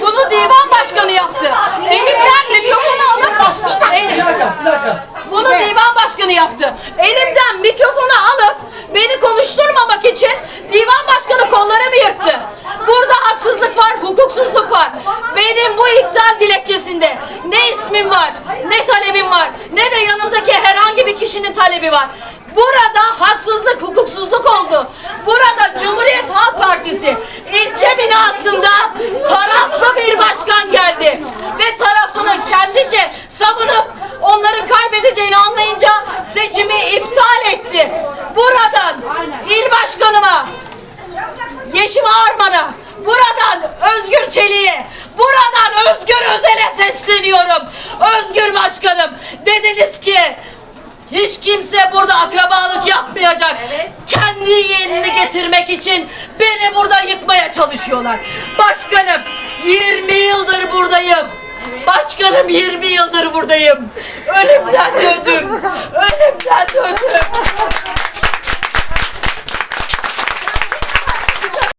Bunu divan başkanı yaptı. Elimden mikrofonu alıp dakika. bunu divan başkanı yaptı. Elimden mikrofonu alıp beni konuşturmamak için divan başkanı kollarımı yırttı. Burada haksızlık var, hukuksuzluk var. Benim bu iptal dilekçesinde ne ismim var, ne talebim var, ne de yanımdaki herhangi bir kişinin talebi var. Burada haksızlık, hukuksuzluk oldu. Burada Cumhuriyet Halk Partisi ilçe binasında taraflı bir başkan geldi. Ve tarafını kendince savunup onların kaybedeceğini anlayınca seçimi iptal etti. Buradan il başkanıma, Yeşim Arman'a, buradan Özgür Çelik'e, buradan Özgür Özel'e sesleniyorum. Özgür Başkanım, dediniz ki hiç kimse burada akrabalık yapmayacak. Kendi yeğenini getirmek için beni burada çalışıyorlar. Başkanım, 20 yıldır buradayım. Başkanım 20 yıldır buradayım. Ölümden